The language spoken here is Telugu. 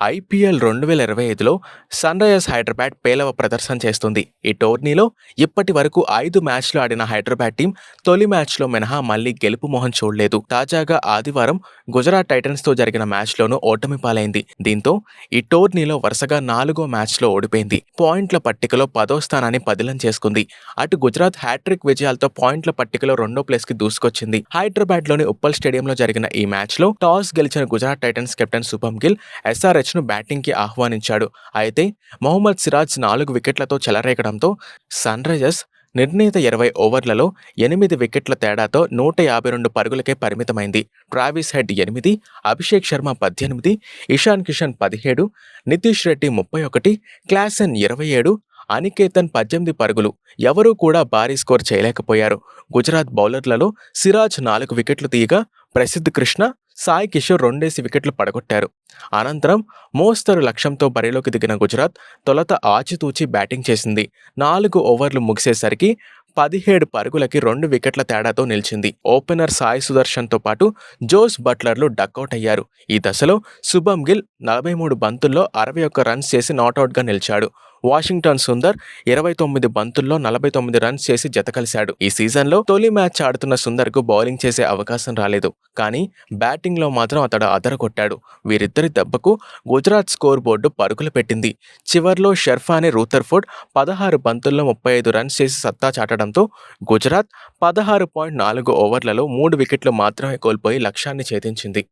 ఐపీఎల్ రెండు వేల ఇరవై ఐదులో సన్ రైజర్స్ హైదరాబాద్ పేలవ ప్రదర్శన చేస్తుంది. ఈ టోర్నీలో ఇప్పటి వరకు ఐదు మ్యాచ్లు ఆడిన హైదరాబాద్ టీం తొలి మ్యాచ్లో మినహా మళ్ళీ గెలుపు మొహం చూడలేదు. తాజాగా ఆదివారం గుజరాత్ టైటన్స్తో జరిగిన మ్యాచ్లోనూ ఓటమి పాలైంది. దీంతో ఈ టోర్నీలో వరుసగా నాలుగో మ్యాచ్లో ఓడిపోయింది. పాయింట్ల పట్టికలో పదో స్థానాన్ని పదిలం చేసుకుంది. అటు గుజరాత్ హ్యాట్రిక్ విజయాలతో పాయింట్ల పట్టికలో రెండో ప్లేస్కి దూసుకొచ్చింది. హైదరాబాద్లోని ఉప్పల్ స్టేడియంలో జరిగిన ఈ మ్యాచ్లో టాస్ గెలిచిన గుజరాత్ టైటన్స్ కెప్టెన్ శుభం గిల్ ఎస్ఆర్ సిరాజ్ను బ్యాటింగ్కి ఆహ్వానించాడు. అయితే మొహమ్మద్ సిరాజ్ నాలుగు వికెట్లతో చెలరేగడంతో సన్ రైజర్స్ నిర్ణీత ఇరవై ఓవర్లలో ఎనిమిది వికెట్ల తేడాతో నూట యాభై రెండు పరుగులకే పరిమితమైంది. ట్రావిస్ హెడ్ ఎనిమిది అభిషేక్ శర్మ పద్దెనిమిది ఇషాన్ కిషన్ పదిహేడు నితీష్ రెడ్డి ముప్పై ఒకటి క్లాసెన్ ఇరవై ఏడు అనికేతన్ పద్దెనిమిది పరుగులు. ఎవరూ కూడా భారీ స్కోర్ చేయలేకపోయారు. గుజరాత్ బౌలర్లలో సిరాజ్ నాలుగు వికెట్లు తీయగా ప్రసిద్ధ్ కృష్ణ సాయి కిషోర్ రెండేసి వికెట్లు పడగొట్టారు. అనంతరం మోస్తరు లక్ష్యంతో బరిలోకి దిగిన గుజరాత్ తొలత ఆచితూచి బ్యాటింగ్ చేసింది. నాలుగు ఓవర్లు ముగిసేసరికి పదిహేడు పరుగులకి రెండు వికెట్ల తేడాతో నిలిచింది. ఓపెనర్ సాయి సుదర్శన్తో పాటు జోస్ బట్లర్లు డక్అవుట్ అయ్యారు. ఈ దశలో శుభం గిల్ నలభై మూడు బంతుల్లో అరవై ఒక్క రన్స్ చేసి నాట్అవుట్గా నిలిచాడు. వాషింగ్టన్ సుందర్ ఇరవై తొమ్మిది బంతుల్లో నలభై తొమ్మిది రన్స్ చేసి జత కలిశాడు. ఈ సీజన్లో తొలి మ్యాచ్ ఆడుతున్న సుందర్కు బౌలింగ్ చేసే అవకాశం రాలేదు. కానీ బ్యాటింగ్లో మాత్రం అతడు అదరగొట్టాడు. వీరిద్దరి దెబ్బకు గుజరాత్ స్కోర్ బోర్డు పరుగులు పెట్టింది. చివర్లో షర్ఫానే రూథర్ఫోర్డ్ పదహారు బంతుల్లో ముప్పై ఐదు రన్స్ చేసి సత్తా చాటడంతో గుజరాత్ పదహారు పాయింట్ నాలుగు ఓవర్లలో మూడు వికెట్లు మాత్రమే కోల్పోయి లక్ష్యాన్ని ఛేదించింది.